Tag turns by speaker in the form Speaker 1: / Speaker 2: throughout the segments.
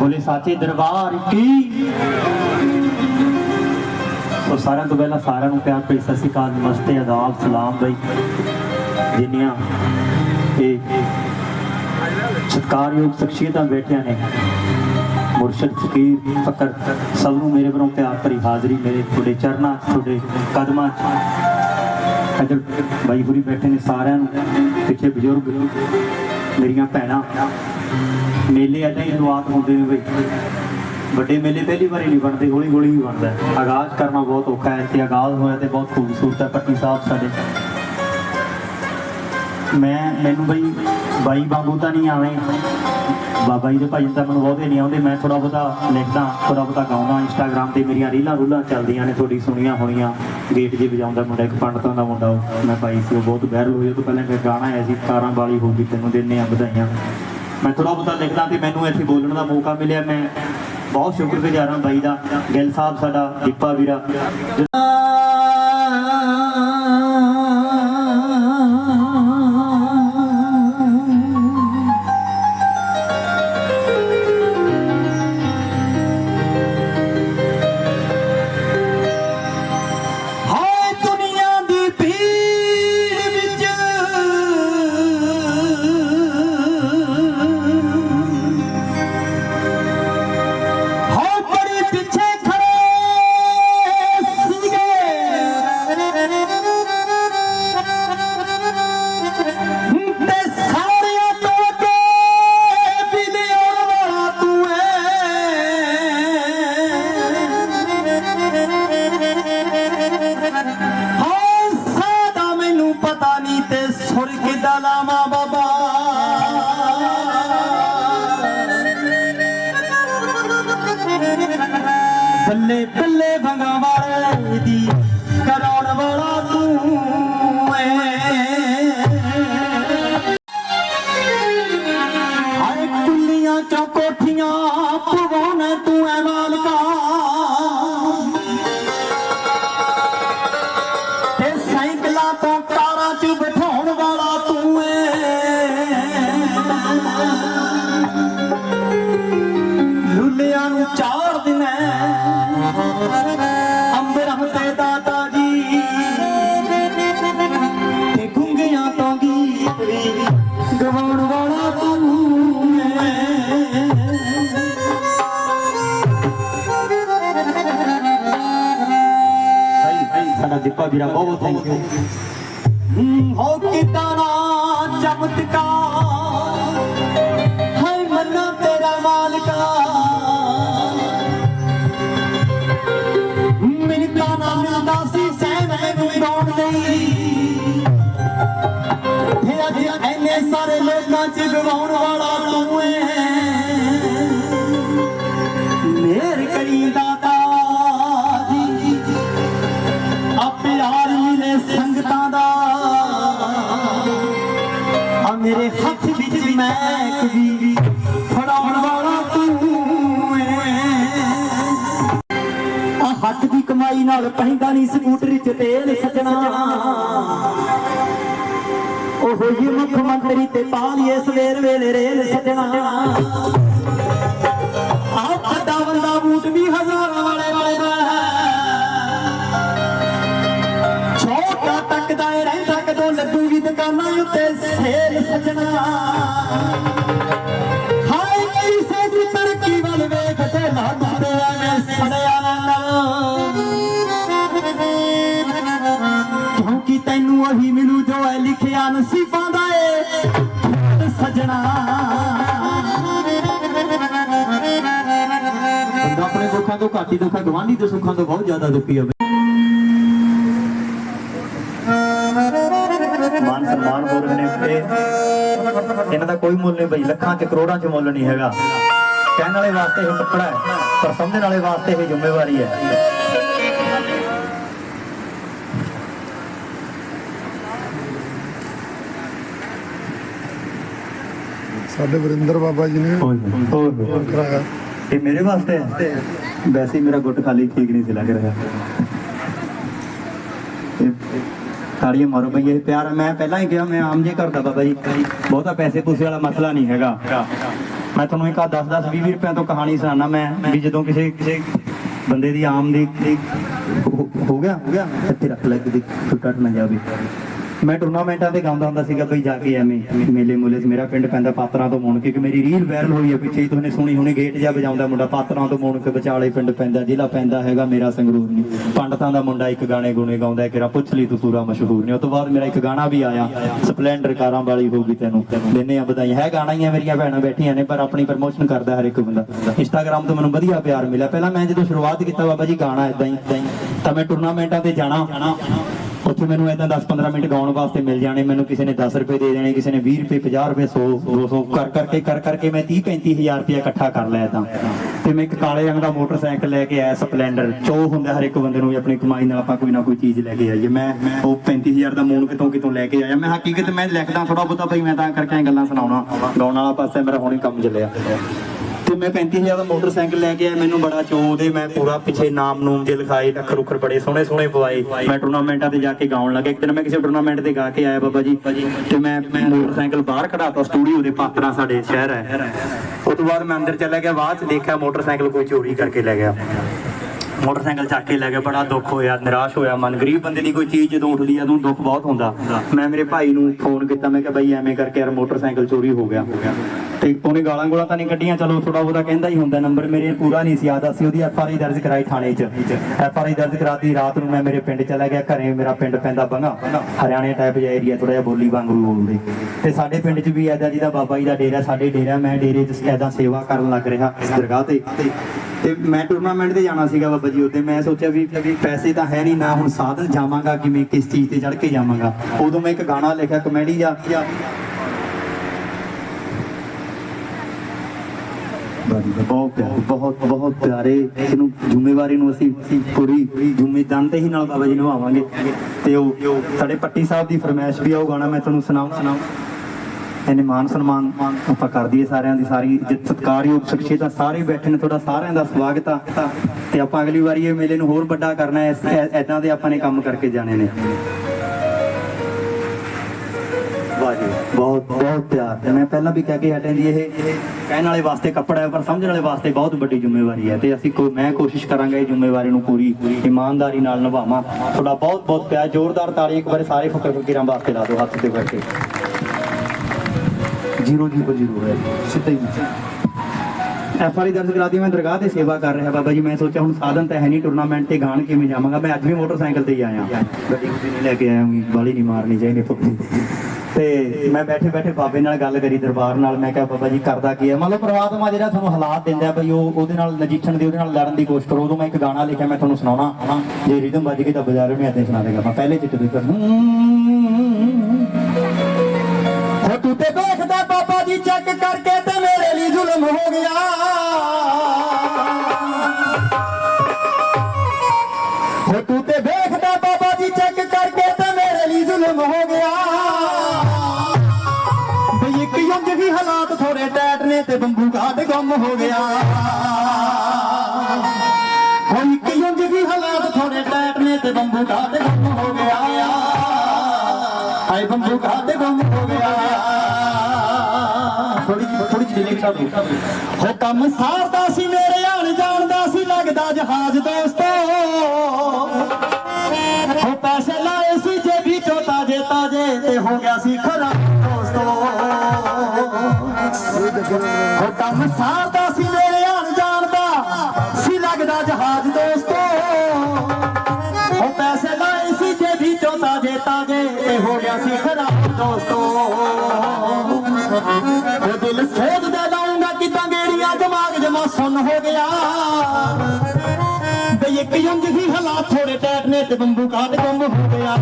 Speaker 1: ਬੋਲੇ ਸਾਚੇ ਦਰਬਾਰ ਕੀ? ਸੋ ਸਾਰਿਆਂ ਤੋਂ ਪਹਿਲਾਂ ਸਾਰਿਆਂ ਨੂੰ ਪਿਆਰ ਭਰੀ ਸਤਿ ਸ਼੍ਰੀ ਅਕਾਲ, ਨਮਸਤੇ, ਆਦਾਬ, ਸਲਾਮ ਬਈ। ਜਿੰਨੀਆਂ ਇਹ ਸਤਿਕਾਰਯੋਗ ਸ਼ਖਸੀਅਤਾਂ ਬੈਠੀਆਂ ਨੇ, ਮੁਰਸ਼ਦ ਫਕੀਰ, ਫਕਰ, ਸਭ ਨੂੰ ਮੇਰੇ ਵੱਲੋਂ ਪਿਆਰ ਭਰੀ ਹਾਜ਼ਰੀ ਮੇਰੇ ਤੁਹਾਡੇ ਚਰਨਾਂ 'ਚ, ਤੁਹਾਡੇ ਕਦਮਾਂ 'ਚ। ਇੱਧਰ ਬਾਈ ਹੁਰੀ ਬੈਠੇ ਨੇ ਸਾਰਿਆਂ ਨੂੰ, ਪਿੱਛੇ ਬਜ਼ੁਰਗ, ਮੇਰੀਆਂ ਭੈਣਾਂ। ਮੇਲੇ ਏਦਾਂ ਹੀ ਸ਼ੁਰੂਆਤ ਹੁੰਦੇ ਨੇ ਬਈ। ਵੱਡੇ ਮੇਲੇ ਪਹਿਲੀ ਵਾਰੀ ਨਹੀਂ ਬਣਦੇ ਹੌਲੀ ਹੌਲੀ ਹੀ ਬਣਦਾ। ਆਗਾਜ਼ ਕਰਨਾ ਬਹੁਤ ਔਖਾ ਹੈ ਤੇ ਆਗਾਜ਼ ਹੋਇਆ ਤੇ ਬਹੁਤ ਖੂਬਸੂਰਤ ਹੈ, ਪੱਟੀ ਸਾਹਿਬ ਸਾਡੇ। ਮੈਂ, ਮੈਨੂੰ ਬਈ ਬਾਈ ਵਾਂਗੂ ਤਾਂ ਨਹੀਂ ਆਵੇਂ। ਬਾਬਾ ਜੀ ਦੇ ਭਜਨ ਤਾਂ ਮੈਨੂੰ ਬਹੁਤੇ ਨਹੀਂ ਆਉਂਦੇ, ਮੈਂ ਥੋੜਾ ਬਹੁਤਾ ਲਿਖਦਾ ਥੋੜਾ ਬਹੁਤਾ ਗਾਉਂਦਾ ਇੰਸਟਾਗ੍ਰam ਤੇ ਮੇਰੀਆਂ ਰੀਲਾਂ ਰੂਲਾਂ ਚੱਲਦੀਆਂ ਨੇ, ਤੁਹਾਡੀ ਸੁਣੀਆਂ ਹੋਣੀਆਂ। ਗੇਟ ਜੇ ਵਜਾਉਂਦਾ ਮੁੰਡਾ, ਇੱਕ ਪੰਡਤਾਂ ਦਾ ਮੁੰਡਾ, ਉਹ ਮੈਂ ਭਾਈ ਸੀ, ਉਹ ਬਹੁਤ ਵਾਇਰਲ ਹੋਈ, ਉਹ ਤੋਂ ਪਹਿਲਾਂ ਮੈਂ ਗਾਣਾ ਆਇਆ ਸੀ ਕਾਰਾਂ ਵਾਲੀ ਹੋ ਗਈ, ਤੈਨੂੰ ਦਿੰਨੇ ਆ, ਵਧਾਈਆਂ। ਮੈਂ ਥੋੜਾ ਬਹੁਤਾ ਲਿਖਦਾ ਤੇ ਮੈਨੂੰ ਇੱਥੇ ਬੋਲਣ ਦਾ ਮੌਕਾ ਮਿਲਿਆ। ਮੈਂ ਬਹੁਤ ਸ਼ੁਕਰਗੁਜ਼ਾਰ ਹਾਂ ਬਾਈ ਦਾ। ਗਿੱਲ ਸਾਹਿਬ ਸਾਡਾ ਦੀਪਾ ਵੀਰਾ।
Speaker 2: ਚੋਂ ਕੋਠੀਆਂ ਪਵਾਉਣਾ ਤੂੰ ਐ ਮਾਲਕਾ।
Speaker 1: ਭਾਈ ਸਾਡਾ ਵੀਰਾ ਬਹੁਤ ਥੈਂਕ ਯੂ
Speaker 2: ਹੋ ਕਿਤਾ ਨਾ ਚਮਤਕਾਰ। ਹੈ ਮੰਨਾ ਤੇਰਾ ਮਾਲਕਾ। ਸਾਰੇ ਲੋਕਾਂ ਚ ਗਵਾਉਣ ਵਾਲਾ ਤੂੰ ਏ। ਦੀ ਕਮਾਈ ਨਾਲ ਪੈਂਦਾ ਨਹੀਂ ਸਕੂਟਰੀ 'ਚ ਤੇਲ ਸਜਣਾ। ਉਹ ਹੀ ਮੁੱਖ ਮੰਤਰੀ ਤੇ ਪਾਲੀਏ ਸਵੇਰ ਵੇਲੇ ਰੇਲ ਸਜਣਾ। ਆ ਵੱਡਾ ਬੰਦਾ ਬੂਟ ਵੀ ਹਜ਼ਾਰਾਂ ਵਾਲੇ ਵਾਲੇ ਦਾ ਛੋਟਾ ਟੱਕਦਾ ਏ ਰਹਿੰਦਾ ਕਦੋਂ ਲੱਗੂਗੀ ਦੁਕਾਨਾਂ ਉੱਤੇ ਸੇਲ ਸਜਣਾ। ਹਾਏ ਕਿਸੇ ਦੀ ਤਰੱਕੀ ਵੱਲ ਵੇਖ ਤੇ ਲਾਗੂ ਕਿਉਂਕਿ ਉਹੀ ਮਿਲੂ ਜੋ ਐ ਲਿਖਿਆ ਨਸੀਬਾਂ ਦਾ ਏ। ਸਜਣਾ।
Speaker 1: ਬੰਦਾ ਆਪਣੇ ਦੁੱਖਾਂ ਤੋਂ ਘੱਟ ਹੀ ਗਵਾਂਢੀ ਦੇ ਸੁੱਖਾਂ ਤੋਂ ਬਹੁਤ ਜ਼ਿਆਦਾ ਦੁਖੀ ਹੋਵੇ। ਮਾਨ ਸਨਮਾਨ ਹੋ ਰਹੇ ਇਹਨਾਂ ਦਾ ਕੋਈ ਮੁੱਲ ਨਹੀਂ ਬਈ, ਲੱਖਾਂ ਤੇ ਕਰੋੜਾਂ ਚ ਮੁੱਲ ਨਹੀਂ ਹੈਗਾ। ਕਹਿਣ ਵਾਲੇ ਵਾਸਤੇ ਇਹ ਕੱਪੜਾ ਹੈ, ਪਰ ਸਮਝਣ ਵਾਲੇ ਵਾਸਤੇ ਇਹ ਜ਼ਿੰਮੇਵਾਰੀ ਹੈ।
Speaker 3: ਸਾਡੇ ਵਰਿੰਦਰ ਬਾਬਾ ਜੀ ਨੇ
Speaker 1: ਹੋਰ
Speaker 3: ਕਰਾਇਆ।
Speaker 1: ਇਹ ਮੇਰੇ ਵਾਸਤੇ ਹੈ? ਵੈਸੇ ਹੀ ਮੇਰਾ ਗੁੱਟ ਖਾਲੀ ਠੀਕ ਨਹੀਂ ਸੀ ਲੱਗ ਰਿਹਾ। ਤਾੜੀਆਂ ਮਾਰੋ ਬਈ ਇਹ ਪਿਆਰ। ਮੈਂ ਪਹਿਲਾਂ ਹੀ ਕਿਹਾ ਮੈਂ ਆਮ ਜੇ ਕਰਦਾ ਬਾਬਾ ਜੀ। ਬਹੁਤਾ ਪੈਸੇ ਪੂਸੇ ਵਾਲਾ ਮਸਲਾ ਨਹੀਂ ਹੈਗਾ। ਮੈਂ ਤੁਹਾਨੂੰ ਇੱਕ ਆ 10 10 20 ਰੁਪਏ ਤੋਂ ਕਹਾਣੀ ਸੁਣਾਉਣਾ ਮੈਂ ਵੀ ਜਦੋਂ ਕਿਸੇ ਕਿਸੇ ਬੰਦੇ ਦੀ ਆਮ ਦੀ ਹੋ ਗਿਆ ਹੋ ਗਿਆ ਇੱਥੇ ਰੱਖ ਲੈ ਕਿ ਟੁੱਟ ਨਾ ਜਾਵੇ। ਮੈਂ ਟੂਰਨਾਮੈਂਟਾਂ ਤੇ ਗਾਉਂਦਾ ਹੁੰਦਾ ਸੀਗਾ ਬਈ ਜਾ ਕੇ ਐਵੇਂ ਮੇਲੇ ਮੂਲੇ 'ਚ ਮੇਰਾ ਪਿੰਡ ਪੈਂਦਾ ਪਾਤਰਾਂ ਤੋਂ ਮੁਣ ਕੇ ਕਿ ਮੇਰੀ ਰੀਲ ਵਾਇਰਲ ਹੋਈ ਹੈ ਪਿੱਛੇ ਹੀ ਤੁਸੀਂ ਸੁਣੀ ਹੋਣੀ, ਗੇਟ ਜਿਹਾ ਵਜਾਉਂਦਾ ਮੁੰਡਾ, ਪਾਤਰਾਂ ਤੋਂ ਮੁਣ ਕੇ ਵਿਚਾਲੇ ਪਿੰਡ ਪੈਂਦਾ, ਜ਼ਿਲ੍ਹਾ ਪੈਂਦਾ ਹੈਗਾ ਮੇਰਾ ਸੰਗਰੂਰ ਨਹੀਂ। ਪੰਡਤਾਂ ਦਾ ਮੁੰਡਾ ਇੱਕ ਗਾਣੇ ਗੁਣੇ ਗਾਉਂਦਾ ਕਿਰਾ ਪੁੱਛ ਲਈ ਤੂੰ ਪੂਰਾ ਮਸ਼ਹੂਰ ਨਹੀਂ। ਉਸ ਤੋਂ ਬਾਅਦ ਮੇਰਾ ਇੱਕ ਗਾਣਾ ਵੀ ਆਇਆ ਸਪਲੈਂਡਰ ਕਾਰਾਂ ਵਾਲੀ ਹੋਊਗੀ ਤੈਨੂੰ। ਦਿੰਨੇ ਆ ਵਧਾਈ ਹੈ ਗਾਣਾ ਹੀ ਆ, ਮੇਰੀਆਂ ਭੈਣਾਂ ਬੈਠੀਆਂ ਨੇ, ਪਰ ਆਪਣੀ ਪ੍ਰਮੋਸ਼ਨ ਕਰਦਾ ਹਰ ਇੱਕ ਬੰਦਾ। ਇੰਸਟਾਗ੍ਰam ਤੋਂ ਮੈਨੂੰ ਵਧੀਆ ਪਿਆਰ ਮਿਲਿਆ। ਪਹਿਲਾਂ ਮੈਂ ਜਦੋਂ ਸ਼ੁਰੂਆਤ ਕੀਤਾ, ਬਾਬਾ ਜੀ, ਗਾਣਾ ਇਦਾਂ ਹੀ ਇਦਾਂ ਹੀ। ਤਾਂ ਮੈਂ ਟੂਰਨਾਮੈਂਟਾਂ ਤੇ ਜਾਣਾ। ਉੱਥੇ ਮੈਨੂੰ ਇਦਾਂ 10-15 ਮਿੰਟ ਗਾਉਣ ਵਾਸਤੇ ਮਿਲ ਜਾਣੇ, ਮੈਨੂੰ ਕਿਸੇ ਨੇ 10 ਰੁਪਏ ਦੇ ਦੇਣੇ, ਕਿਸੇ ਨੇ 20 ਰੁਪਏ 50 ਰੁਪਏ 100 200 ਕਰ, ਕਰਕੇ ਕਰ, ਕਰਕੇ ਮੈਂ 30 35000 ਰੁਪਏ ਇਕੱਠਾ ਕਰ ਲਿਆ ਤਾਂ ਤੇ ਮੈਂ ਇੱਕ ਕਾਲੇ ਰੰਗ ਦਾ ਮੋਟਰਸਾਈਕਲ ਲੈ ਕੇ ਆਇਆ, ਸਪਲੈਂਡਰ। ਚੋ ਹੁੰਦਾ ਹਰ ਇੱਕ ਬੰਦੇ ਨੂੰ ਵੀ ਆਪਣੀ ਕਮਾਈ ਨਾਲ ਆਪਾਂ ਕੋਈ ਨਾ ਕੋਈ ਚੀਜ਼ ਲੈ ਕੇ ਆਈਏ। ਮੈਂ ਉਹ 35000 ਦਾ ਮੂਨ ਕਿਤੋਂ ਕਿਤੋਂ ਲੈ ਕੇ ਆਇਆ। ਮੈਂ ਹਕੀਕਤ ਮੈਂ ਲਿਖਦਾ ਥੋੜਾ ਬਹੁਤਾ ਭਈ ਮੈਂ ਤਾਂ ਕਰਕੇ ਐਂ ਗੱਲਾਂ ਸੁਣਾਉਣਾ। ਗਾਉਣ ਵਾਲਾ ਪਾਸੇ ਮੇਰਾ ਹੁਣੇ ਕੰਮ ਚੱਲਿਆ। ਤੇ ਮੈਂ 35000 ਦਾ ਮੋਟਰਸਾਈਕਲ ਲੈ ਕੇ ਆਇਆ, ਮੈਨੂੰ ਬੜਾ ਚੋਅ ਦੇ ਮੈਂ ਪੂਰਾ ਪਿੱਛੇ ਨਾਮ ਨੂਮ ਜੇ ਲਿਖਾਏ, ਅੱਖਰ ਉੱਖਰ ਬੜੇ ਸੋਹਣੇ ਸੋਹਣੇ ਪਵਾਏ। ਮੈਂ ਟੂਰਨਾਮੈਂਟਾਂ ਤੇ ਜਾ ਕੇ ਗਾਉਣ ਲੱਗਾ। ਇੱਕ ਦਿਨ ਮੈਂ ਕਿਸੇ ਟੂਰਨਾਮੈਂਟ ਤੇ ਗਾ ਕੇ ਆਇਆ ਬਾਬਾ ਜੀ। ਤੇ ਮੈਂ ਮੈਂ ਮੋਟਰਸਾਈਕਲ ਬਾਹਰ ਖੜਾਤਾ ਸਟੂਡੀਓ ਦੇ ਪਾਤਰਾ ਸਾਡੇ ਸ਼ਹਿਰ ਹੈ। ਉਸ ਤੋਂ ਬਾਅਦ ਮੈਂ ਅੰਦਰ ਚਲਾ ਗਿਆ। ਬਾਅਦ ਚ ਦੇਖਿਆ ਮੋਟਰਸਾਈਕਲ ਕੋਈ ਚੋਰੀ ਕਰਕੇ ਲੈ ਗਿਆ। ਮੋਟਰਸਾਈਕਲ ਚੱਕ ਕੇ ਲੈ ਗਿਆ, ਬੜਾ ਦੁੱਖ ਹੋਇਆ, ਨਿਰਾਸ਼ ਹੋਇਆ ਮਨ। ਗਰੀਬ ਬੰਦੇ ਦੀ ਕੋਈ ਚੀਜ਼ ਜਦੋਂ ਉੱਠਦੀ ਆ, ਉਦੋਂ ਦੁੱਖ ਬਹੁਤ ਹੁੰਦਾ। ਮੈਂ ਮੇਰੇ ਭਾਈ ਨੂੰ ਫੋਨ ਕੀਤਾ, ਮੈਂ ਕਿਹਾ, ਬਈ ਐਵੇਂ ਕਰਕੇ ਯਾਰ ਮੋਟਰਸਾਈਕਲ ਚੋਰੀ ਹੋ ਗਿਆ। ਤੇ ਉਹਨੇ ਗਾਲਾਂ ਗੋਲਾਂ ਤਾਂ ਨਹੀਂ ਕੱਢੀਆਂ, ਚਲੋ ਥੋੜਾ ਬਹੁਤਾ ਕਹਿੰਦਾ ਹੀ ਹੁੰਦਾ, ਨੰਬਰ ਮੇਰੇ ਪੂਰਾ ਨਹੀਂ ਸੀ ਯਾਦ, ਅਸੀਂ ਉਹਦੀ ਐਫ ਆਰ ਆਈ ਦਰਜ ਕਰਾਈ ਥਾਣੇ 'ਚ। ਐਫ ਆਰ ਆਈ ਦਰਜ ਕਰਾਤੀ, ਰਾਤ ਨੂੰ ਮੈਂ ਮੇਰੇ ਪਿੰਡ ਚਲਾ ਗਿਆ, ਘਰੇ ਮੇਰਾ ਪਿੰਡ ਪੈਂਦਾ ਬੰਗਾ। ਹਰਿਆਣੇ ਟਾਈਪ ਜਿਹਾ ਏਰੀਆ ਥੋੜਾ ਜਿਹਾ ਬੋਲੀ ਵਾਂਗੂ ਬੋਲਦੇ। ਤੇ ਸਾਡੇ ਪਿੰਡ 'ਚ ਵੀ ਐਦਾ ਜਿਹਦਾ ਬਾਬਾ ਜੀ ਦਾ ਡੇਰਾ, ਸਾਡੇ ਡੇਰਾ, ਮੈਂ ਡੇਰੇ 'ਚ ਐਦਾ ਸੇਵਾ ਕਰਨ ਲੱਗ ਰਿਹਾ ਇਸ ਦਰਗਾਹ ਤੇ। ਤੇ ਮੈਂ ਟੂਰਨਾਮੈਂਟ ਤੇ ਜਾਣਾ ਸੀਗਾ ਬਾਬਾ ਜੀ ਉੱਤੇ ਮੈਂ ਸੋਚਿਆ ਵੀ ਵੀ ਪੈਸੇ ਤਾਂ ਹੈ ਨਹੀਂ ਨਾ ਹੁਣ ਸਾਧਨ ਜਾਵਾਂਗਾ, ਕਿਵੇਂ ਕਿਸ ਚੀਜ਼ ਤੇ ਚੜ ਕੇ ਜਾਵਾਂਗਾ। ਉਦੋਂ ਮੈਂ ਇੱਕ ਗਾਣਾ ਲਿਖਿਆ ਕਮੇਡੀ ਦਾ ਬਹੁਤ ਪਿਆਰੇ, ਬਹੁਤ ਬਹੁਤ ਪਿਆਰੇ ਇਹਨੂੰ ਜ਼ਿੰਮੇਵਾਰੀ ਨੂੰ ਅਸੀਂ ਅਸੀਂ ਪੂਰੀ ਜ਼ਿੰਮੇਦਾਰ ਹੀ ਨਾਲ ਬਾਬਾ ਜੀ ਨਿਭਾਵਾਂਗੇ। ਤੇ ਉਹ ਸਾਡੇ ਪੱਟੀ ਸਾਹਿਬ ਦੀ ਫਰਮਾਇਸ਼ ਵੀ ਆ, ਉਹ ਗਾਣਾ ਮੈਂ ਤੁਹਾਨੂੰ ਸੁਣਾਉਂ ਸੁਣਾਉਂ। ਇਹਨੇ ਮਾਨ ਸਨਮਾਨ ਆਪਾਂ ਕਰ ਦਈਏ ਸਾਰਿਆਂ ਦੀ, ਸਾਰੀ ਇੱਜ਼ਤ ਸਤਿਕਾਰਯੋਗ ਸ਼ਖਸੀਅਤਾਂ ਸਾਰੇ ਬੈਠੇ ਨੇ, ਤੁਹਾਡਾ ਸਾਰਿਆਂ ਦਾ ਸਵਾਗਤ ਆ। ਤੇ ਆਪਾਂ ਅਗਲੀ ਵਾਰੀ ਇਹ ਮੇਲੇ ਨੂੰ ਹੋਰ ਵੱਡਾ ਕਰਨਾ ਹੈ ਐਦਾਂ ਦੇ ਆਪਾਂ ਨੇ ਕੰਮ ਕਰਕੇ ਜਾਣੇ ਨੇ। ਬਹੁਤ ਬਹੁਤ ਪਿਆਰ। ਤੇ ਮੈਂ ਪਹਿਲਾਂ ਵੀ ਕਹਿ ਕੇ ਹਟਿਆ ਜੀ, ਇਹ ਕਹਿਣ ਵਾਲੇ ਵਾਸਤੇ ਕੱਪੜਾ ਹੈ, ਪਰ ਸਮਝਣ ਵਾਲੇ ਵਾਸਤੇ ਬਹੁਤ ਵੱਡੀ ਜ਼ਿੰਮੇਵਾਰੀ ਹੈ। ਤੇ ਅਸੀਂ ਕੋਈ ਮੈਂ ਕੋਸ਼ਿਸ਼ ਕਰਾਂਗਾ ਇਹ ਜ਼ਿੰਮੇਵਾਰੀ ਨੂੰ ਪੂਰੀ ਇਮਾਨਦਾਰੀ ਨਾਲ ਨਿਭਾਵਾਂ। ਤੁਹਾਡਾ ਬਹੁਤ ਬਹੁਤ ਪਿਆਰ, ਜ਼ੋਰਦਾਰ ਤਾੜੀ ਇੱਕ ਵਾਰ ਸਾਰੇ ਫਕਰ ਫਕੀਰਾਂ ਵਾਸਤੇ ਲਾ ਦਿਓ, ਹੱਥ ਤੇ ਬੈਠੇ ਜੀਰੋ ਜੀਰੋ ਜੀਰੋ ਹੈ। ਸਿੱਧਾ ਹੀ ਐਫ ਆਰ ਦਰਜ ਕਰਾਤੀ ਮੈਂ ਦਰਗਾਹ ਤੇ ਸੇਵਾ ਕਰ ਰਿਹਾ ਬਾਬਾ ਜੀ। ਮੈਂ ਸੋਚਿਆ ਹੁਣ ਸਾਧਨ ਤਾਂ ਹੈ ਨਹੀਂ ਟੂਰਨਾਮੈਂਟ ਤੇ ਗਾਣ ਕਿਵੇਂ ਜਾਵਾਂਗਾ। ਮੈਂ ਅੱਜ ਵੀ ਮੋਟਰਸਾਈਕਲ ਤੇ ਹੀ ਆਇਆ। ਗੱਡੀ ਗੁੱਡੀ ਨਹੀਂ ਲੈ ਕੇ ਆਇਆ ਬਾਲੀ ਨਹੀਂ ਮਾਰਨੀ ਚਾਹੀਦੀ ਫੁੱਟੀ ਤੇ ਮੈਂ ਬੈਠੇ ਬੈਠੇ ਬਾਬੇ ਨਾਲ ਗੱਲ ਕਰੀ ਦਰਬਾਰ ਨਾਲ। ਮੈਂ ਕਿਹਾ, ਬਾਬਾ ਜੀ, ਕਰਦਾ ਕੀ ਹੈ? ਮਤਲਬ ਲਓ ਪ੍ਰਮਾਤਮਾ ਜਿਹੜਾ ਤੁਹਾਨੂੰ ਹਾਲਾਤ ਦਿੰਦਾ ਬਈ ਉਹ ਉਹਦੇ ਨਾਲ ਨਜਿੱਠਣ ਦੀ, ਉਹਦੇ ਨਾਲ ਲੜਨ ਦੀ ਕੋਸ਼ਿਸ਼ ਕਰੋ। ਉਦੋਂ ਮੈਂ ਇੱਕ ਗਾਣਾ ਲਿਖਿਆ, ਮੈਂ ਤੁਹਾਨੂੰ ਸੁਣਾਉਣਾ। ਜੇ ਰਿਦਮ ਵੱਜ ਗਈ ਤਾਂ ਬਜ਼ਾਰੋਂ ਮੈਂ ਏਦਾਂ ਸੁਣਾ ਦੇਗਾ। ਮੈਂ ਪਹਿਲੇ ਚਿੱਟ ਦੇ ਕਰ
Speaker 4: ਤੂੰ ਤੇ ਦੇਖਦਾ ਬਾਬਾ ਜੀ ਚੈੱਕ ਕਰਕੇ ਤੇ ਮੇਰੇ ਲਈ ਜ਼ੁਲਮ ਹੋ ਗਿਆ। ਹੋ ਤੂੰ ਤੇ ਦੇਖਦਾ ਬਾਬਾ ਜੀ ਚੈੱਕ ਕਰਕੇ ਤੇ ਮੇਰੇ ਲਈ ਜ਼ੁਲਮ ਹੋ ਗਿਆ। ਬਈ ਇੱਕ ਯੁੱਗ ਵੀ ਹਾਲਾਤ ਥੋੜੇ ਟੈਟ ਨੇ ਤੇ ਬੰਬੂ ਘਾਟ ਗੁੰਮ ਹੋ ਗਿਆ। ਹੁਣ ਇੱਕ ਯੁੱਗ ਵੀ ਹਾਲਾਤ ਥੋੜੇ ਟੈਟ ਨੇ ਤੇ ਬੰਬੂ ਘਾਟ ਗੁੰਮ ਹੋ ਗਿਆ। ਹਾਏ ਬੰਬੂ ਘਾਟ ਗੁੰਮ ਹੋ ਗਿਆ।
Speaker 1: ਥੋੜੀ ਜਿਹੀ ਲਿਖ ਸਕਦੇ
Speaker 4: ਹੋ ਕੰਮ ਸਾਰਦਾ ਸੀ ਮੇਰੇ ਆਣ ਜਾਣਦਾ ਸੀ, ਲੱਗਦਾ ਜਹਾਜ਼ ਦੋਸਤੋ ਹੋ ਪੈਸੇ ਲਾਏ ਸੀ ਜੇਬੀ ਚੋਂ ਤਾਜੇ ਤਾਜੇ, ਤੇ ਹੋ ਗਿਆ ਸੀ ਖਰਾ ਦੋਸਤੋ ਹੋ ਕੰਮ ਸਾਰਦਾ ਸੀ ਹੋ ਗਿਆ। ਬਈ ਇੱਕ ਯੁੰਗ ਹੀ ਹਾਲਾਤ ਥੋੜੇ ਟੈਟ ਨੇ ਤੇ ਬੰਬੂ ਕਾਟ ਗੁੰਮ ਹੋ ਗਿਆ।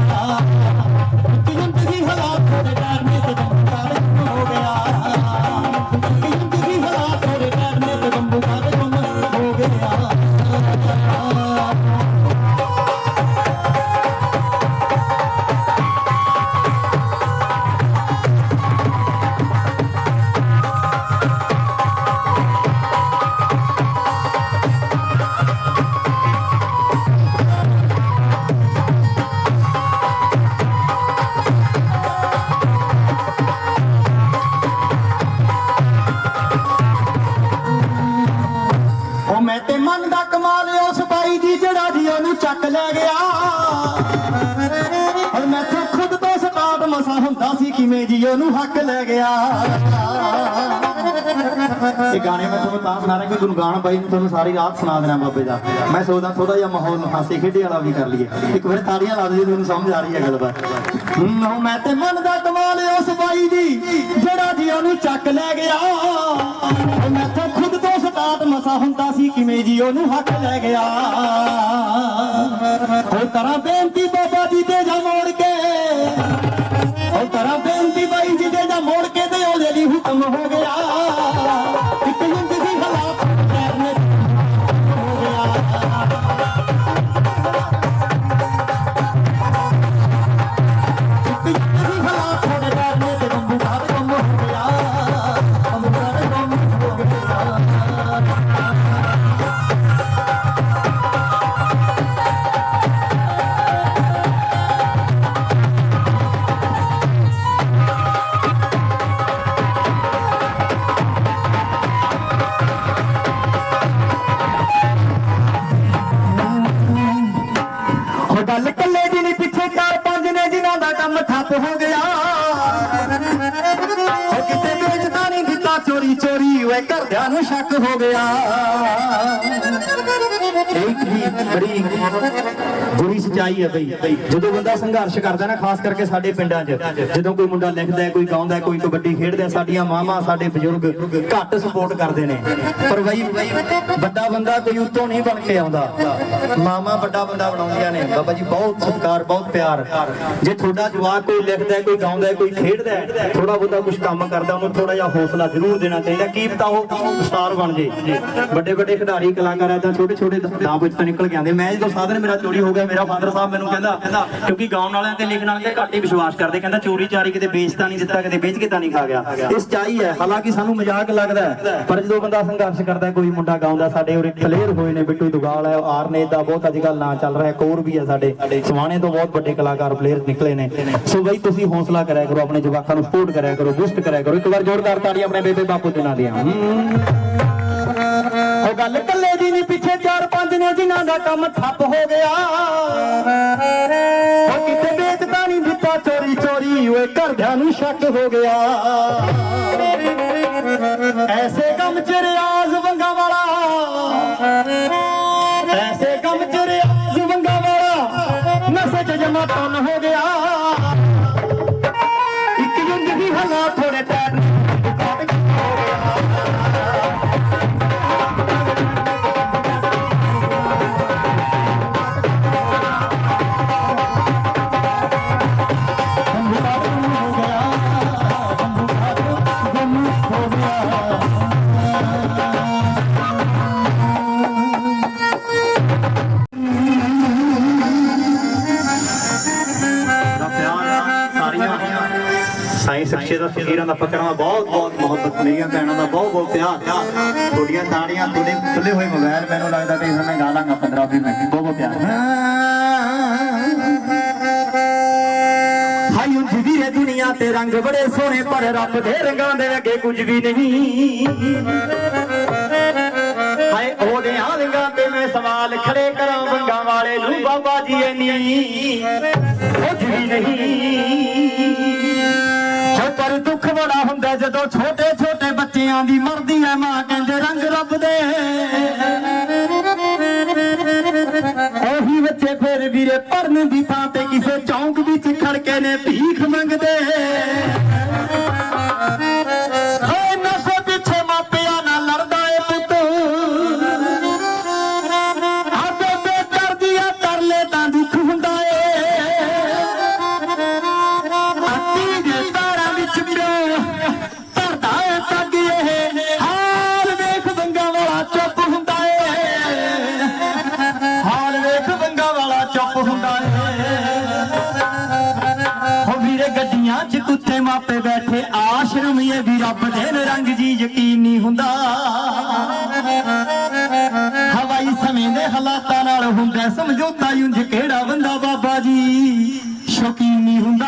Speaker 1: ਕਿਵੇਂ ਜੀ ਉਹਨੂੰ ਹੱਕ ਲੈ ਗਿਆ? ਇਹ ਗਾਣੇ ਮੈਂ ਤੁਹਾਨੂੰ ਤਾਂ ਸੁਣਾ ਰਿਹਾ ਕਿ ਗੁਣਗਾਨ ਬਾਈ ਨੂੰ ਤੁਹਾਨੂੰ ਸਾਰੀ ਰਾਤ ਸੁਣਾ ਦੇਣਾ ਬਾਬੇ ਦਾ। ਮੈਂ ਸੋਚਦਾ ਥੋੜਾ ਜਿਹਾ ਮਾਹੌਲ ਹਾਸੇ ਖੇਡੇ ਵਾਲਾ ਵੀ ਕਰ ਲਈਏ। ਇੱਕ ਵਾਰ ਤਾੜੀਆਂ ਲਾ ਦਿਓ ਤੁਹਾਨੂੰ ਸਮਝ ਆ ਰਹੀ ਹੈ ਗੱਲਬਾਤ ਹੂੰ ਮੈਂ ਤੇ ਮਨ ਦਾ ਕਮਾਲ ਉਸ ਬਾਈ ਦੀ, ਜਿਹੜਾ ਜੀ ਉਹਨੂੰ ਚੱਕ ਲੈ ਗਿਆ। ਮੈਂ ਤਾਂ ਖੁਦ ਤੋਂ ਸਟਾਰਟ ਮਸਾ ਹੁੰਦਾ ਸੀ, ਕਿਵੇਂ ਜੀ ਉਹਨੂੰ ਹੱਕ ਲੈ ਗਿਆ। ਉਹ ਤਰ੍ਹਾਂ ਬੇਨਤੀ ਬਾਬਾ ਜੀ ਤੇ ਜਾ ਮੋੜ ਕੇ ਘਰਦਿਆਂ ਨੂੰ ਸ਼ੱਕ ਹੋ ਗਿਆ। ਇੱਕ ਵੀ ਬੜੀ ਬੁਰੀ ਸਚਾਈ ਹੈ ਬਈ। ਜਦੋਂ ਬੰਦਾ ਸੰਘਰਸ਼ ਕਰਦਾ ਨਾ ਖਾਸ ਕਰਕੇ ਸਾਡੇ ਪਿੰਡਾਂ 'ਚ ਜਦੋਂ ਕੋਈ ਮੁੰਡਾ ਲਿਖਦਾ ਹੈ, ਕੋਈ ਗਾਉਂਦਾ ਹੈ, ਕੋਈ ਕਬੱਡੀ ਖੇਡਦਾ ਹੈ, ਸਾਡੀਆਂ ਮਾਵਾਂ ਸਾਡੇ ਬਜ਼ੁਰਗ ਘੱਟ ਸਪੋਰਟ ਕਰਦੇ ਨੇ। ਪਰ ਬਈ ਵੱਡਾ ਬੰਦਾ ਕੋਈ ਉੱਤੋਂ ਨਹੀਂ ਬਣ ਕੇ ਆਉਂਦਾ। ਮਾਵਾਂ ਵੱਡਾ ਬੰਦਾ ਬਣਾਉਂਦੀਆਂ ਨੇ। ਬਾਬਾ ਜੀ ਬਹੁਤ ਸਤਿਕਾਰ ਬਹੁਤ ਪਿਆਰ। ਜੇ ਤੁਹਾਡਾ ਜਵਾਕ ਕੋਈ ਲਿਖਦਾ ਕੋਈ ਗਾਉਂਦਾ ਕੋਈ ਖੇਡਦਾ ਥੋੜਾ ਬਹੁਤਾ ਕੁਝ ਕੰਮ ਕਰਦਾ ਉਹਨੂੰ ਥੋੜਾ ਜਿਹਾ ਹੌਸਲਾ ਜ਼ਰੂਰ ਦੇਣਾ ਚਾਹੀਦਾ। ਕੀ ਪਤਾ ਉਹ ਸਟਾਰ ਬਣ ਜੇ। ਵੱਡੇ ਵੱਡੇ ਖਿਡਾਰੀ ਕਲਾਕਾਰ ਐ ਛੋਟੇ ਛੋਟੇ ਦਾਅ ਵਿੱਚ ਤਾਂ ਨਿਕਲ ਕੇ ਆਉਂਦੇ, ਮੈਂ ਜਦੋਂ ਸਾਧਨ ਮੇਰਾ ਚੋਰੀ ਹੋ ਗਿਆ, ਮੇਰਾ ਫਾਦਰ ਸਾਹਿਬ ਮੈਨੂੰ ਕਹਿੰਦਾ, ਕਿਉਂਕਿ ਗਾਉਣ ਵਾਲਿਆਂ ਤੇ ਲਿਖਣ ਵਾਲਿਆਂ ਤੇ ਘੱਟ ਹੀ ਵਿਸ਼ਵਾਸ ਕਰਦੇ, ਕਹਿੰਦਾ ਚੋਰੀ ਚਾਰੀ ਕਿਤੇ ਵੇਚਤਾ ਨਹੀਂ ਦਿੱਤਾ, ਕਿਤੇ ਵੇਚ ਕੇ ਤਾਂ ਨਹੀਂ ਖਾ ਗਿਆ। ਇਹ ਸੱਚਾਈ ਹੈ, ਹਾਲਾਂਕਿ ਸਾਨੂੰ ਮਜ਼ਾਕ ਲੱਗਦਾ ਪਰ ਜਦੋਂ ਬੰਦਾ ਸੰਘਰਸ਼ ਕਰਦਾ ਕੋਈ ਮੁੰਡਾ ਗਾਉਂਦਾ, ਸਾਡੇ ਉਰੇ ਕਲੀਅਰ ਹੋਏ ਨੇ, ਬਿੱਟੂ ਦੁਗਾਲ ਹੈ, ਆਰਨੇਤ ਦਾ ਬਹੁਤ ਅੱਜ ਕੱਲ ਨਾਂ ਚੱਲ ਰਿਹਾ ਕੋਰ ਵੀ ਹੈ ਸਾਡੇ, ਸਵਾਣੇ ਤੋਂ ਬਹੁਤ ਵੱਡੇ ਕਲਾਕਾਰ ਪਲੇਅਰ ਨਿਕਲੇ ਨੇ। ਸੋ ਬਈ ਤੁਸੀਂ ਹੌਸਲਾ ਕਰਿਆ ਕਰੋ, ਆਪਣੇ ਜਵਾਕਾਂ ਨੂੰ ਸਪੋਰਟ ਕਰਿਆ ਕਰੋ ਬੂਸਟ ਕਰਿਆ ਕਰੋ, ਇੱਕ ਵਾਰ ਜ਼ੋਰਦਾਰ ਤਾੜੀ ਆਪਣੇ ਬੇਬੇ ਬਾਪੂ ਦੇ ਨਾਂ ਦੀਆਂ। ਗੱਲ ਕੱਲੇ ਦੀ ਨਹੀਂ ਪਿੱਛੇ ਚਾਰ ਪੰਜ ਨੇ ਜਿਨ੍ਹਾਂ ਦਾ ਕੰਮ ਠੱਪ ਹੋ ਗਿਆ। ਉਹ ਕਿਤੇ ਵੇਚਦਾ ਨਹੀਂ ਦਿੱਤਾ ਚੋਰੀ ਚੋਰੀ, ਓਏ ਘਰਦਿਆਂ ਨੂੰ ਸ਼ੱਕ ਹੋ ਗਿਆ। ਐਸੇ ਕੰਮ ਚ ਰਿਆਜ਼
Speaker 5: ਫਕੀਰਾਂ ਦਾ ਫਕਰਾਂ ਦਾ ਬਹੁਤ ਬਹੁਤ ਮੁਹੱਬਤ ਮੇਰੀਆਂ ਭੈਣਾਂ ਦਾ ਬਹੁਤ ਬਹੁਤ ਪਿਆਰ ਤੁਹਾਡੀਆਂ ਤਾੜੀਆਂ ਤੁਹਾਡੇ ਖੁੱਲੇ ਹੋਏ ਮੋਬਾਈਲ ਮੈਨੂੰ ਲੱਗਦਾ ਕਿ ਇਸ ਮੈਂ ਗਾ 15 20 ਮਿੰਟ। ਬਹੁਤ ਬਹੁਤ ਪਿਆਰ।
Speaker 1: ਹਾਈ ਉਂਝ ਵੀ ਹੈ ਦੁਨੀਆ ਤੇ ਰੰਗ ਬੜੇ ਸੋਹਣੇ, ਪਰ ਰੱਬ ਦੇ ਰੰਗਾਂ ਦੇ ਅੱਗੇ ਕੁਝ ਵੀ ਨਹੀਂ। ਹਾਏ ਉਹਦੇ ਆ ਰੰਗਾਂ ਤੇ ਮੈਂ ਸਵਾਲ ਖੜੇ ਕਰਾਂ, ਵੰਗਾਂ ਵਾਲੇ ਨੂੰ ਬਾਬਾ ਜੀ ਐਨੀ ਕੁਝ ਵੀ ਨਹੀਂ। ਦੁੱਖ ਹੁੰਦਾ ਜਦੋਂ ਛੋਟੇ ਛੋਟੇ ਬੱਚਿਆਂ ਦੀ ਮਰਦੀ ਐ ਮਾਂ ਕਹਿੰਦੇ, ਰੰਗ ਰੱਬ ਦੇ। ਉਹੀ ਬੱਚੇ ਫੇਰ ਵੀਰੇ ਪੜਨ ਦੀ ਥਾਂ ਤੇ ਕਿਸੇ ਚੌਂਕ ਵਿੱਚ ਖੜਕੇ ਨੇ ਭੀਖ ਮੰਗਦੇ। ਕੁੱਤੇ ਬੈਠੇ ਆਸ਼ਰਮ ਇਹ ਵੀ ਰੱਬ ਦੇ ਨੇ ਜੀ ਯਕੀਨ ਹੁੰਦਾ। ਹਵਾਈ ਸਮੇਂ ਦੇ ਹਾਲਾਤਾਂ ਨਾਲ ਹੁੰਦਾ ਸਮਝੌਤਾ ਉਂਝ ਕਿਹੜਾ ਬੰਦਾ ਬਾਬਾ ਜੀ? ਸ਼ੌਕੀਨ ਹੁੰਦਾ।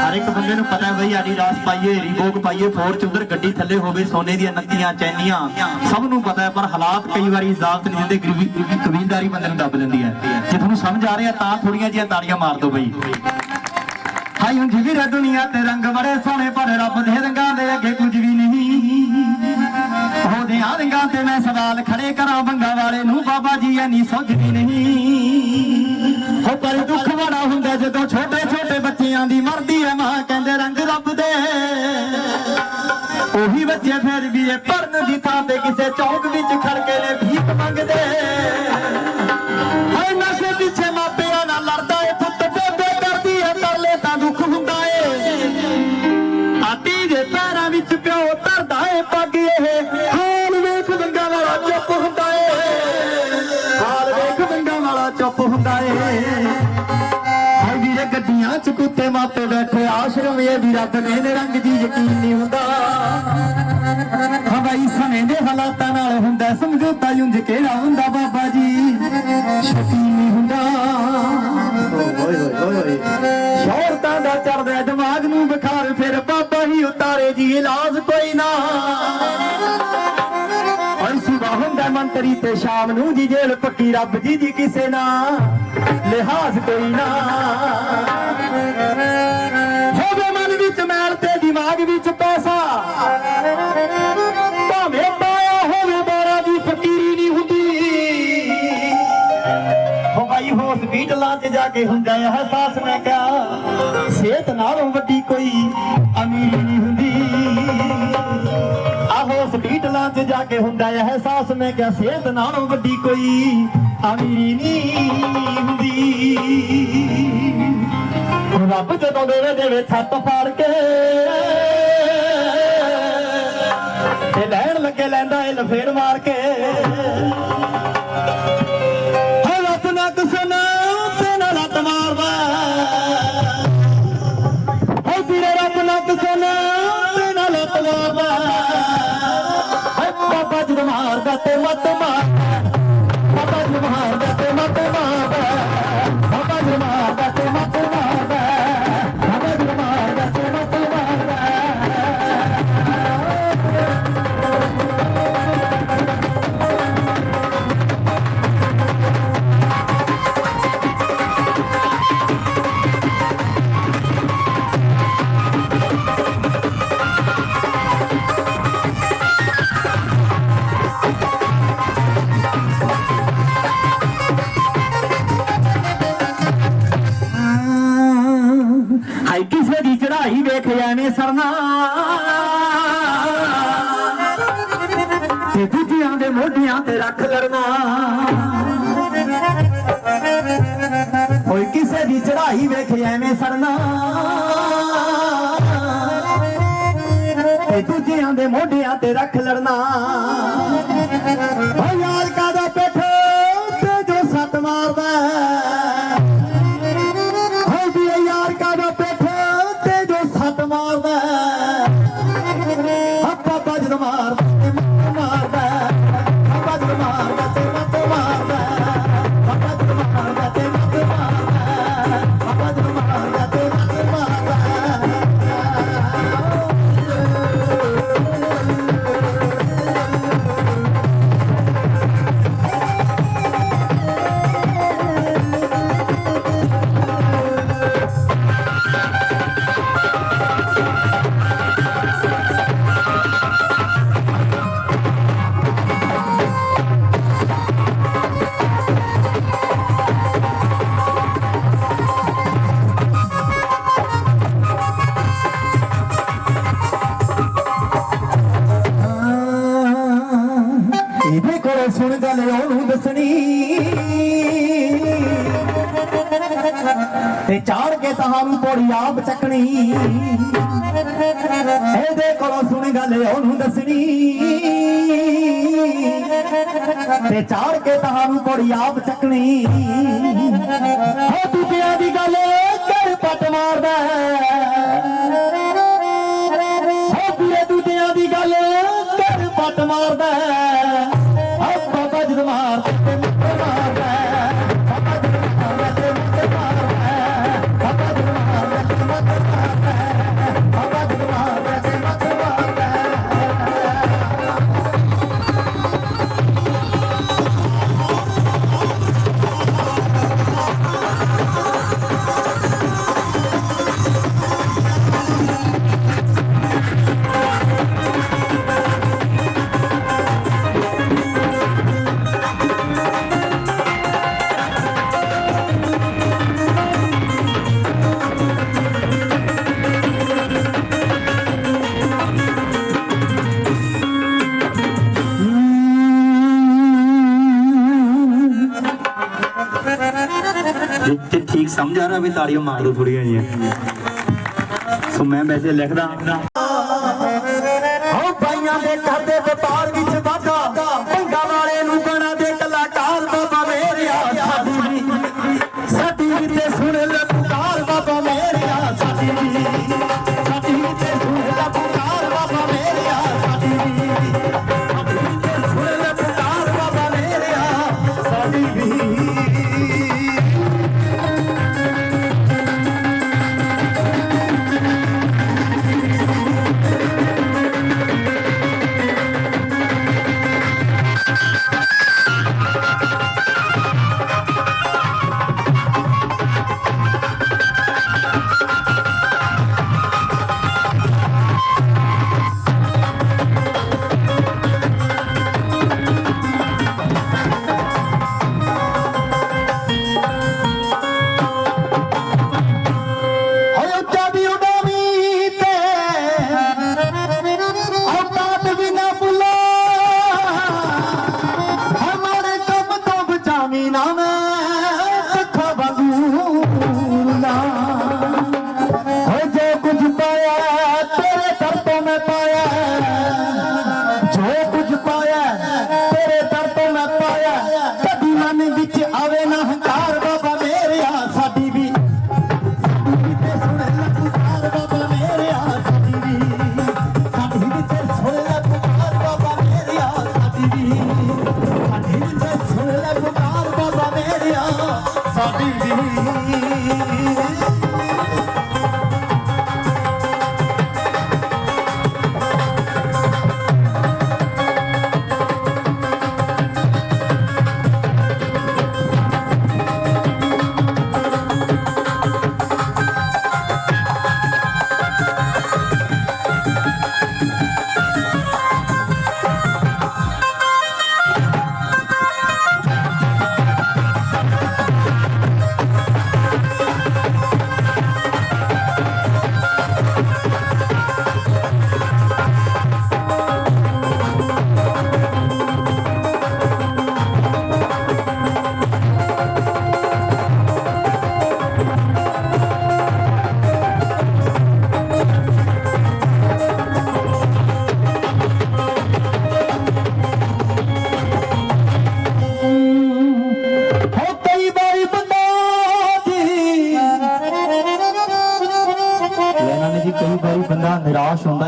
Speaker 1: ਹਰ ਇੱਕ ਬੰਦੇ ਨੂੰ ਪਤਾ ਹੈ ਬਈ ਐਡੀਡਾਸ ਪਾਈਏ, ਰੀਬੋਕ ਪਾਈਏ, ਫੋਰਚੂਨਰ ਗੱਡੀ ਥੱਲੇ ਹੋਵੇ, ਸੋਨੇ ਦੀਆਂ ਨੱਤੀਆਂ, ਚੈਨੀਆਂ। ਸਭ ਨੂੰ ਪਤਾ ਹੈ, ਪਰ ਹਾਲਾਤ ਕਈ ਵਾਰੀ ਇਜਾਜ਼ਤ ਨਹੀਂ ਦਿੰਦੇ ਗਰੀਬੀ ਕਬੀਲਦਾਰੀ ਬੰਦੇ ਨੂੰ ਦੱਬ ਦਿੰਦੀ ਹੈ। ਜੇ ਤੁਹਾਨੂੰ ਸਮਝ ਆ ਰਿਹਾ ਤਾਂ ਥੋੜੀਆਂ ਜਿਹੀਆਂ ਤਾੜੀਆਂ ਮਾਰ ਦਿਓ ਬਈ। ਹਾਈ ਹੁਣ ਜਿਵੀ ਦੁਨੀਆ ਤੇ ਰੰਗ ਬੜੇ ਸੋਹਣੇ ਪਰ ਰੱਬ ਦੇ ਰੰਗਾਂ ਦੇ ਅੱਗੇ ਕੁਝ ਵੀ ਨਹੀਂ। ਉਹਦੇ ਆ ਰੰਗਾਂ ਤੇ ਮੈਂ ਸਵਾਲ ਖੜੇ ਕਰਾਂ ਬੰਗਾ ਵਾਲੇ ਨੂੰ ਬਾਬਾ ਜੀ ਐਨੀ ਸੁਝਦੀ ਨਹੀਂ। ਹੋ ਪਰ ਦੁੱਖ ਵਾਲਾ ਹੁੰਦਾ ਜਦੋਂ ਛੋਟੇ ਛੋਟੇ ਬੱਚਿਆਂ ਦੀ ਮਰਦੀ ਐ, ਮਾਂ ਕਹਿੰਦੇ ਰੰਗ ਰੱਬ ਦੇ। ਉਹੀ ਬੱਚੇ ਫਿਰ ਵੀ ਇਹ ਪੜਨ ਦੀ ਥਾਂ ਤੇ ਕਿਸੇ ਚੌਕ ਵਿੱਚ ਖੜ ਕੇ ਨੇ ਭੀਖ ਮੰਗਦੇ। ਦੇ ਪੈਰਾਂ ਵਿੱਚ ਪਿਓ ਧਰਦਾ ਏ ਪੱਗ ਇਹ ਹਾਲ ਵੇਖ ਬੰਗਾ ਵਾਲਾ ਚੁੱਪ ਹੁੰਦਾ ਏ। ਹਾਲ ਵੇਖ ਬੰਗਾ ਵਾਲਾ ਚੁੱਪ ਹੁੰਦਾ ਏ। ਹਾਏ ਵੀਰੇ ਗੱਡੀਆਂ ਚ ਕੁੱਤੇ ਮਾਪੇ ਬੈਠੇ, ਆਸ਼ਰਮ ਇਹ ਵੀ ਰੱਬ ਨੇ ਨੇ ਰੰਗ ਦੀ ਯਕੀਨ ਨਹੀਂ ਹੁੰਦਾ। ਹਵਾਈ ਸਮੇਂ ਦੇ ਹਾਲਾਤਾਂ ਨਾਲ ਹੁੰਦਾ, ਸਮਝੌਤਾ ਉਂਝ ਕਿਹੜਾ ਹੁੰਦਾ? ਹੁੰਦਾ ਤੇ ਸ਼ਾਮ ਨੂੰ ਜੀ ਜੇਲ ਪੱਕੀ, ਰੱਬ ਜੀ ਜੀ ਕਿਸੇ ਨਾ। ਲਿਹਾਜ਼ ਕੋਈ ਨਾ। ਹੋਵੇ ਮਨ ਵਿੱਚ ਮੈਲ ਤੇ ਦਿਮਾਗ ਵਿੱਚ ਪੈਸਾ। ਭਾਵੇਂ ਪਾਇਆ ਹੋਵੇ ਬਾਰਾ ਦੀ ਫਕੀਰੀ ਨਹੀਂ ਹੁੰਦੀ। ਹੋ ਬਾਈ ਹਸਪੀਟਲਾਂ 'ਚ ਜਾ ਕੇ ਹੁੰਦਾ ਅਹਿਸਾਸ ਮੈਂ ਕਿਹਾ, ਸਿਹਤ ਨਾਲੋਂ ਵੱਡੀ ਕੋਈ ਅਮੀਰੀ ਨਹੀਂ ਹੁੰਦੀ। ਹਸਪੀਟਲਾਂ 'ਚ ਜਾ ਕੇ ਹੁੰਦਾ ਅਹਿਸਾਸ। ਮੈਂ ਕਿਹਾ, ਸਿਹਤ ਨਾਲੋਂ ਵੱਡੀ ਕੋਈ ਅਮੀਰੀ ਨਹੀਂ ਹੁੰਦੀ। ਰੱਬ ਜਦੋਂ ਦੇਵੇ ਦੇਵੇ ਛੱਤ ਫਾੜ ਕੇ, ਤੇ ਲੈਣ ਲੱਗੇ ਲੈਂਦਾ ਇਹ ਲਫੇੜ ਮਾਰ ਕੇ। ਜੀ ਮਾਰਦਾ ਤੇ ਦੂਜਿਆਂ ਦੇ ਮੋਢਿਆਂ ਤੇ ਰੱਖ ਲੜਨਾ। ਕੋਈ ਕਿਸੇ ਦੀ ਚੜਾਈ ਵੇਖ ਐਵੇਂ ਸਰਨਾ ਤੇ ਦੂਜਿਆਂ ਦੇ ਮੋਢਿਆਂ ਤੇ ਰੱਖ ਲੜਨਾ। ਓ ਯਾਰ ਕਾਦਾ ਚਾੜ ਕੇ ਆਪ ਚੱਕਣੀ। ਇਹਦੇ ਕੋਲੋਂ ਸੁਣ ਗੱਲ ਉਹਨੂੰ ਦੱਸਣੀ। ਤੇ ਚਾੜ ਕੇ ਤੁਹਾਨੂੰ ਪੌੜੀ ਆਪ ਚੱਕਣੀ। ਹੋ ਦੂਜਿਆਂ ਦੀ ਗੱਲ ਕਰ ਪੱਟ ਮਾਰਦਾ। ਹੋ ਦੂਜਿਆਂ ਦੀ ਗੱਲ ਕਰ ਪੱਟ ਮਾਰਦਾ। ਹੈ ਠੀਕ ਵੀ ਤਾੜੀਆਂ ਮਾਰ ਦੋ ਥੋੜੀਆਂ ਜੀਆਂ ਸੋ ਮੈਂ ਵੈਸੇ ਲਿਖਦਾ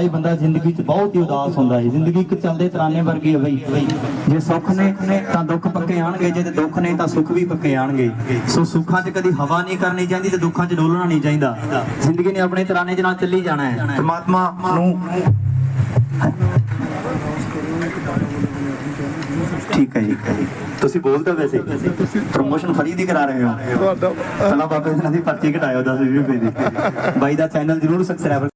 Speaker 6: ਹੈ ਬੰਦਾ ਜ਼ਿੰਦਗੀ 'ਚ ਬਹੁਤ ਹੀ ਉਦਾਸ ਹੁੰਦਾ ਹੈ ਜ਼ਿੰਦਗੀ ਇੱਕ ਚੱਲਦੇ ਤਰਾਨੇ ਵਰਗੀ ਹੈ ਬਈ।
Speaker 1: ਜੇ ਸੁੱਖ ਨੇ ਤਾਂ ਦੁੱਖ ਪੱਕੇ ਆਣਗੇ। ਜੇ ਤੇ ਦੁੱਖ ਨੇ ਤਾਂ ਸੁੱਖ ਵੀ ਪੱਕੇ ਆਣਗੇ। ਸੋ ਸੁੱਖਾਂ 'ਚ ਕਦੀ ਹਵਾ ਨਹੀਂ ਕਰਨੀ ਚਾਹੀਦੀ ਤੇ ਦੁੱਖਾਂ 'ਚ ਡੋਲਣਾ ਨਹੀਂ ਚਾਹੀਦਾ। ਜ਼ਿੰਦਗੀ ਨੇ ਆਪਣੇ ਤਰਾਨੇ ਦੇ ਨਾਲ ਚੱਲੀ ਜਾਣਾ ਹੈ। ਪਰਮਾਤਮਾ ਨੂੰ ਠੀਕ ਹੈ ਜੀ। ਤੁਸੀਂ ਬੋਲਦੇ ਹੋ ਵੈਸੇ? ਪ੍ਰੋਮੋਸ਼ਨ ਫਰੀ ਦੀ ਕਰਾ ਰਹੇ ਹੋ?
Speaker 7: ਤੁਹਾਡਾ
Speaker 1: ਚਲੋ ਬਾਬੇ ਜੀ ਦੀ ਪਰਚੀ ਘਟਾਇਓ 10 20 ਰੁਪਏ ਦੀ। ਬਾਈ ਦਾ ਚੈਨਲ ਜਰੂਰ ਸਬਸਕ੍ਰਾਈਬ